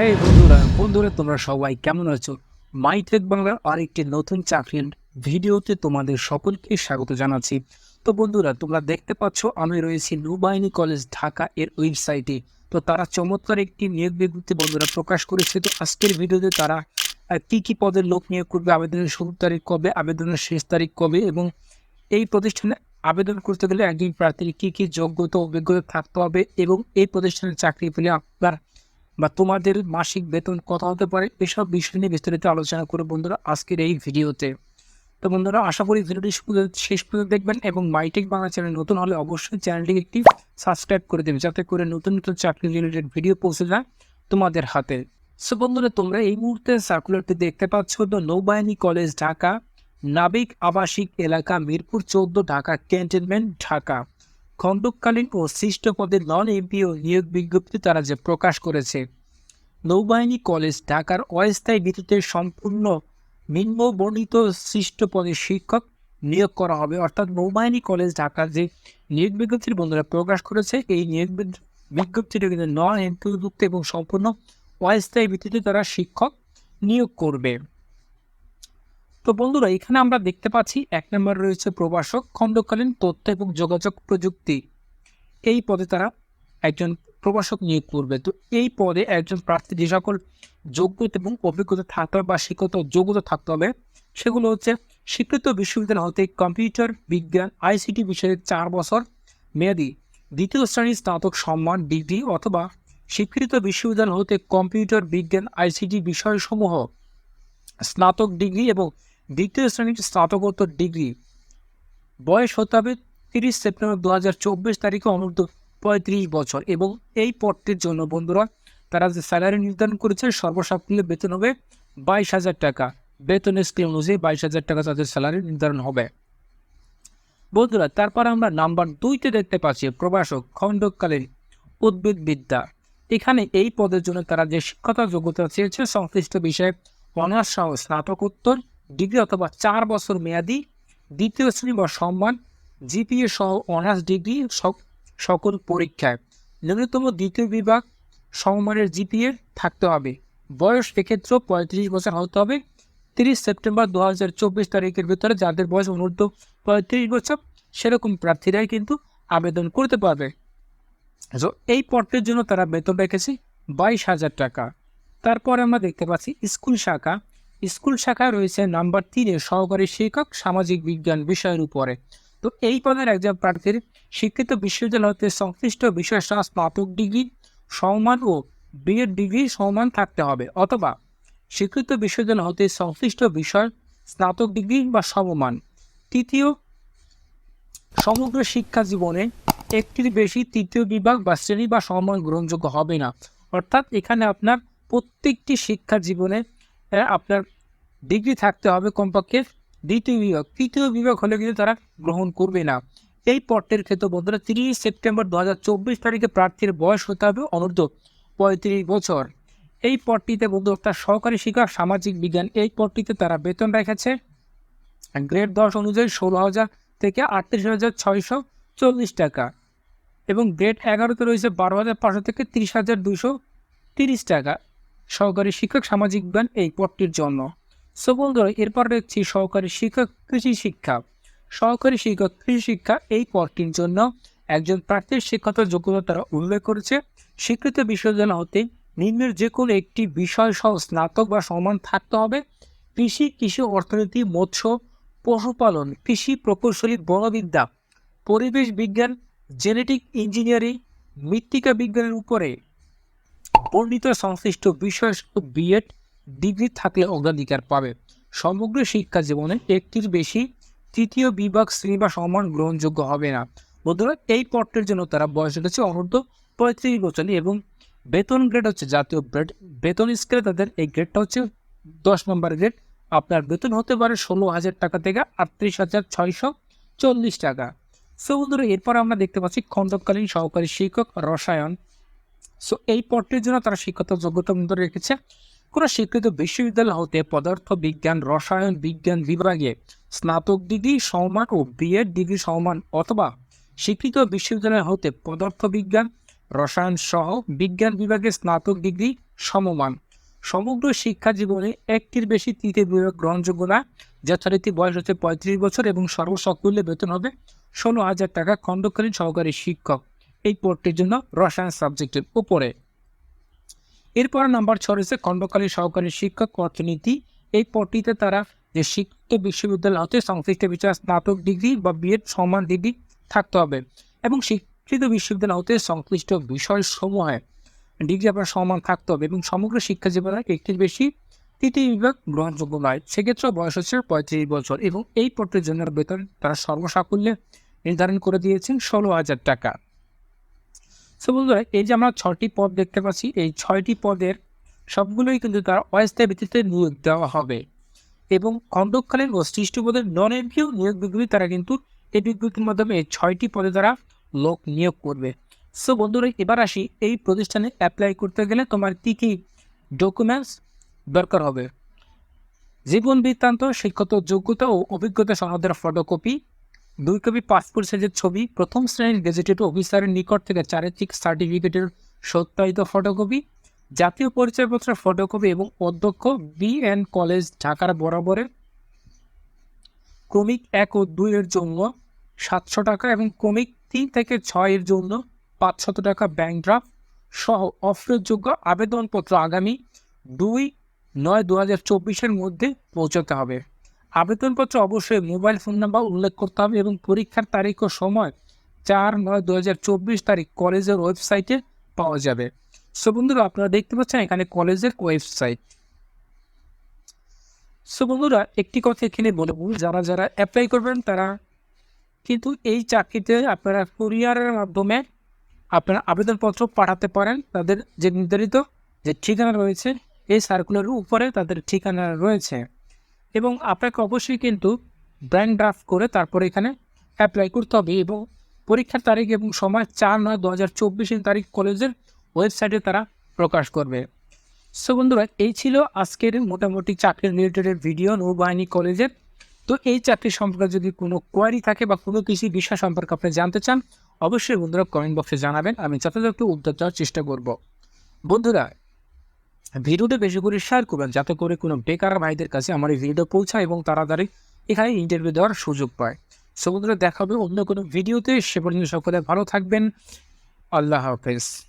হ্যাঁ বন্ধুরা বন্ধুরা, তোমরা সবাই কেমন আছো? মাইটেক বাংলার আরেকটি নতুন চাকরির ভিডিওতে তোমাদের সকলকে স্বাগত জানাচ্ছি। তো বন্ধুরা, তোমরা দেখতে পাচ্ছ, আমি রয়েছি নৌবাহিনী কলেজ ঢাকা এর ওয়েবসাইটে। তো তারা চমৎকার একটি নিয়োগ বিজ্ঞপ্তি বন্ধুরা প্রকাশ করেছে। তো আজকের ভিডিওতে তারা কি কি পদের লোক নিয়োগ করবে, আবেদনের শুরু তারিখ কবে, আবেদনের শেষ তারিখ কবে এবং এই প্রতিষ্ঠানে আবেদন করতে গেলে একজন প্রার্থীর কী কী যোগ্যতা অভিজ্ঞতা থাকতে হবে এবং এই প্রতিষ্ঠানে চাকরি পেলে আপনার বা তোমাদের মাসিক বেতন কত হতে পারে, এসব বিষয় নিয়ে বিস্তারিত আলোচনা করে বন্ধুরা আজকের এই ভিডিওতে। তো বন্ধুরা, আশা করি ভিডিওটি শেষ পর্যন্ত দেখবেন এবং মাইটেক বাংলা চ্যানেল নতুন হলে অবশ্যই চ্যানেলটিকে একটি সাবস্ক্রাইব করে দেবেন যাতে করে নতুন নতুন চাকরি রিলেটেড ভিডিও পৌঁছে যায় তোমাদের হাতে। সো বন্ধুরা, তোমরা এই মুহূর্তে সার্কুলারটি দেখতে পাচ্ছ তো নৌবাহিনী কলেজ ঢাকা, নাবিক আবাসিক এলাকা, মিরপুর, চৌদ্দ, ঢাকা ক্যান্টনমেন্ট ঢাকা। খণ্ডকালীন ও সৃষ্ট পদের নন এমপিও নিয়োগ বিজ্ঞপ্তি তারা যে প্রকাশ করেছে। নৌবাহিনী কলেজ ঢাকার অস্থায়ী ভিত্তিতে সম্পূর্ণ নিম্ন বর্ণিত সৃষ্ট পদে শিক্ষক নিয়োগ করা হবে। অর্থাৎ নৌবাহিনী কলেজ ঢাকার যে নিয়োগ বিজ্ঞপ্তির বন্ধুরা প্রকাশ করেছে, এই নিয়োগ বিজ্ঞপ্তিটা কিন্তু নন এমপিওযুক্ত এবং সম্পূর্ণ অস্থায়ী ভিত্তিতে তারা শিক্ষক নিয়োগ করবে। তো বন্ধুরা, এখানে আমরা দেখতে পাচ্ছি এক নম্বর রয়েছে প্রভাষক, খণ্ডকালীন তথ্য এবং যোগাযোগ প্রযুক্তি। এই পদে তারা একজন প্রভাষক নিয়োগ করবে। তো এই পদে একজন প্রার্থী যে সকল যোগ্যতা এবং অভিজ্ঞতা থাকতে হবে বা শিক্ষত যোগ্যতা থাকতে হবে, সেগুলো হচ্ছে স্বীকৃত বিশ্ববিদ্যালয় হতে কম্পিউটার বিজ্ঞান, আইসিটি বিষয়ে চার বছর মেয়াদি, দ্বিতীয় শ্রেণির স্নাতক সম্মান, ডিগ্রি অথবা স্বীকৃত বিশ্ববিদ্যালয় হতে কম্পিউটার বিজ্ঞান, আইসিটি বিষয়সমূহ, স্নাতক ডিগ্রি এবং দ্বিতীয় শ্রেণির স্নাতকোত্তর ডিগ্রি। বয়স হতে হবে তিরিশ সেপ্টেম্বর দু হাজার চব্বিশ তারিখে অনূর্ধ্ব পঁয়ত্রিশ বছর এবং এই পদটির জন্য বন্ধুরা, তারা যে স্যালারি নির্ধারণ করেছে সর্বসাকুল্যে বেতন হবে বাইশ হাজার টাকা। বেতনের স্কেল অনুযায়ী বাইশ হাজার টাকা তাদের স্যালারি নির্ধারণ হবে। বন্ধুরা, তারপর আমরা নাম্বার দুইতে দেখতে পাচ্ছি প্রবাসক খণ্ডকালীন উদ্ভিদবিদ্যা। এখানে এই পদের জন্য তারা যে শিক্ষতা যোগ্যতা চেয়েছে, সংশ্লিষ্ট বিষয়ে অনার্স সহ স্নাতকোত্তর ডিগ্রি অথবা চার বছর মেয়াদি দ্বিতীয় শ্রেণি বা সম্মান জিপিএ সহ অনার্স ডিগ্রি সক- সকল পরীক্ষায়। ন্যূনতম দ্বিতীয় বিভাগ সমমানের জিপিএ থাকতে হবে। বয়স এক্ষেত্রেও পঁয়ত্রিশ বছর হতে হবে। তিরিশ সেপ্টেম্বর দু হাজার চব্বিশ তারিখের ভিতরে যাদের বয়স অনূর্ধ্ব পঁয়ত্রিশ বছর, সেরকম প্রার্থীরাই কিন্তু আবেদন করতে পারবে। এই পদটির জন্য তারা বেতন রেখেছে বাইশ হাজার টাকা। তারপরে আমরা দেখতে পাচ্ছি স্কুল শাখা। স্কুল শাখায় রয়েছে নাম্বার তিনে সহকারী শিক্ষক সামাজিক বিজ্ঞান বিষয়ের উপরে। তো এই পদের একজন প্রার্থীর শিক্ষিত বিশ্ববিদ্যালয় হতে সংশ্লিষ্ট বিষয় স্নাতক ডিগ্রি সমান ও বিএড ডিগ্রি সমান থাকতে হবে, অথবা স্বীকৃত বিশ্ববিদ্যালয় হতে সংশ্লিষ্ট বিষয় স্নাতক ডিগ্রি বা সমমান। তৃতীয়, সমগ্র শিক্ষা জীবনে একটির বেশি তৃতীয় বিভাগ বা শ্রেণি বা সমমান গ্রহণযোগ্য হবে না। অর্থাৎ এখানে আপনার প্রত্যেকটি শিক্ষা জীবনে আপনার ডিগ্রি থাকতে হবে কমপক্ষে দ্বিতীয় বিভাগ। তৃতীয় বিভাগ হলে কিন্তু তারা গ্রহণ করবে না। এই পটের ক্ষেত্রে বন্ধুরা তিরিশ সেপ্টেম্বর দু হাজার চব্বিশ তারিখে প্রার্থীর বয়স হতে হবে অনূর্ধ্ব পঁয়ত্রিশ বছর। এই পদটিতে বন্ধু একটা সহকারী শিক্ষক, সামাজিক বিজ্ঞান, এই পদটিতে তারা বেতন রেখেছে গ্রেড দশ অনুযায়ী ষোলো হাজার থেকে আটত্রিশ হাজার ছয়শো চল্লিশ টাকা এবং গ্রেড এগারোতে রয়েছে বারো হাজার পাঁচশো থেকে তিরিশ হাজার দুশো তিরিশ টাকা। সহকারী শিক্ষক সামাজিক বিজ্ঞান এই পদটির জন্য। সো বন্ধুরা, এরপর দেখছি সহকারী শিক্ষক কৃষি শিক্ষা। সহকারী শিক্ষক কৃষি শিক্ষা এই পদটির জন্য একজন প্রার্থীর শিক্ষাগত যোগ্যতা তারা উল্লেখ করেছে। স্বীকৃত বিশ্ববিদ্যালয় হতে নিম্নের যে কোনো একটি বিষয় সহ স্নাতক বা সমান থাকতে হবে। কৃষি কৃষি অর্থনীতি, মৎস্য, পশুপালন, কৃষি প্রকৌশলী, বনবিদ্যা, পরিবেশ বিজ্ঞান, জেনেটিক ইঞ্জিনিয়ারিং, মৃত্তিকা বিজ্ঞানের উপরে বর্ণিত সংশ্লিষ্ট বিষয় বিএড ডিগ্রি থাকলে অগ্রাধিকার পাবে। সমগ্র শিক্ষা জীবনে একটির বেশি তৃতীয় বিভাগ শ্রেণি বা সমান গ্রহণযোগ্য হবে না। বন্ধুরা, এই পদটির জন্য তারা বয়স রেখেছে অনূর্ধ্ব পঁয়ত্রিশ বছর এবং বেতন গ্রেড হচ্ছে জাতীয় গ্রেড বেতন স্কেলে তাদের এই গ্রেডটা হচ্ছে দশ নম্বর গ্রেড আপনার বেতন হতে পারে ষোলো হাজার টাকা থেকে আটত্রিশ হাজার ছয়শো চল্লিশ টাকা। সো বন্ধুরা, এরপর আমরা দেখতে পাচ্ছি খণ্ডকালীন সহকারী শিক্ষক রসায়ন। সো এই পদটির জন্য তারা শিক্ষত যোগ্যতা মধ্যে রেখেছে। কোনো স্বীকৃত বিশ্ববিদ্যালয় হতে পদার্থ বিজ্ঞান রসায়ন বিজ্ঞান বিভাগে স্নাতক ডিগ্রি সমান ও বিএড ডিগ্রি সমান অথবা স্বীকৃত বিশ্ববিদ্যালয় হতে পদার্থ বিজ্ঞান রসায়ন সহ বিজ্ঞান বিভাগে স্নাতক ডিগ্রি সমমান। সমগ্র শিক্ষা জীবনে একটির বেশি তৃতীয় বিভাগ গ্রহণযোগ্য না, যথারীতি বয়স হচ্ছে পঁয়ত্রিশ বছর এবং সর্বসকূল্যে বেতন হবে ষোলো হাজার টাকা খণ্ডকালীন সহকারী শিক্ষক। এই পদটির জন্য রসায়ন সাবজেক্টের উপরে। এরপর নাম্বার ছ রয়েছে খণ্ডকালীন সহকারী শিক্ষক অর্থনীতি। এই পদটিতে তারা যে শিক্ষিত বিশ্ববিদ্যালয় হতে সংশ্লিষ্ট বিষয়ে স্নাতক ডিগ্রি বা বিএড সমান ডিগ্রি থাকতে হবে এবং শিক্ষিত বিশ্ববিদ্যালয় হতে সংশ্লিষ্ট বিষয় সমূহে ডিগ্রি আপনার সমান থাকতে হবে এবং সমগ্র শিক্ষা জীবনে একটির বেশি তৃতীয় বিভাগ গ্রহণযোগ্য নয়। সেক্ষেত্রে বয়স হচ্ছে পঁয়ত্রিশ বছর এবং এই পদের জন্য বেতন তারা সর্বসাকুল্যে নির্ধারণ করে দিয়েছেন ষোলো হাজার টাকা। সো বন্ধুরা, এই যে আমরা ছটি পদ দেখতে পাচ্ছি, এই ছয়টি পদের সবগুলোই কিন্তু তার অস্থায়ী ভিত্তিতে নিয়োগ দেওয়া হবে। এবং খণ্ডকালীন ও সৃষ্ট পদের নন এমপিও নিয়োগ বিজ্ঞপ্তি তারা কিন্তু এই বিজ্ঞপ্তির মাধ্যমে এই ছয়টি পদে তারা লোক নিয়োগ করবে। সো বন্ধুরা, এবার আসি এই প্রতিষ্ঠানে অ্যাপ্লাই করতে গেলে তোমার কী কী ডকুমেন্টস দরকার হবে? জীবন বৃত্তান্ত শিক্ষত যোগ্যতা ও অভিজ্ঞতা সনদের ফটোকপি দুই কপি পাসপোর্ট সাইজের ছবি, প্রথম শ্রেণির গেজেটেড অফিসারের নিকট থেকে চারিত্রিক সার্টিফিকেটের সত্যায়িত ফটোকপি জাতীয় পরিচয়পত্রের ফটোকপি এবং অধ্যক্ষ বি এন কলেজ ঢাকার বরাবরের ক্রমিক এক ও দুইয়ের জন্য সাতশো টাকা এবং ক্রমিক তিন থেকে ছয়ের জন্য পাঁচশত টাকা ব্যাংক ড্রাফট সহ অফারযোগ্য আবেদনপত্র আগামী দুই নয় দু হাজার চব্বিশের মধ্যে পৌঁছাতে হবে। আবেদনপত্র অবশ্যই মোবাইল ফোন নাম্বার উল্লেখ করতে হবে এবং পরীক্ষার তারিখ ও সময় চার নয় দু তারিখ কলেজের ওয়েবসাইটে পাওয়া যাবে। সো বন্ধুরা, আপনারা দেখতে পাচ্ছেন এখানে কলেজের ওয়েবসাইট। সো বন্ধুরা, একটি কথা এখানে বলব যারা যারা অ্যাপ্লাই করবেন তারা কিন্তু এই চাকরিতে আপনারা কুরিয়ারের মাধ্যমে আপনারা আবেদনপত্র পাঠাতে পারেন। তাদের যে নির্ধারিত যে ঠিকানা রয়েছে, এই সার্কুলারের উপরে তাদের ঠিকানা রয়েছে। এবং আপনাকে অবশ্যই কিন্তু ব্যাংক ড্রাফট করে তারপরে এখানে অ্যাপ্লাই করতে হবে এবং পরীক্ষার তারিখ এবং সময় চার নয় দু হাজার চব্বিশের তারিখ কলেজের ওয়েবসাইটে তারা প্রকাশ করবে। সো বন্ধুরা, এই ছিল আজকের মোটামুটি চাকরির রিলেটেড ভিডিও নৌবাহিনী কলেজের। তো এই চাকরি সম্পর্কে যদি কোনো কোয়ারি থাকে বা কোনো কিছু বিষয় সম্পর্কে আপনি জানতে চান, অবশ্যই বন্ধুরা কমেন্ট বক্সে জানাবেন, আমি যথাযথ উত্তর দেওয়ার চেষ্টা করব। বন্ধুরা ভিডিওটা বেশি করে শেয়ার করবেন যাতে করে কোনো বেকার ভাইদের কাছে আমার এই ভিডিও পৌঁছায় এবং তাড়াতাড়ি এখানে ইন্টারভিউ দেওয়ার সুযোগ পায়। সো দেখাবে অন্য কোনো ভিডিওতে সে পর্যন্ত সকলে ভালো থাকবেন। আল্লাহ হাফেজ।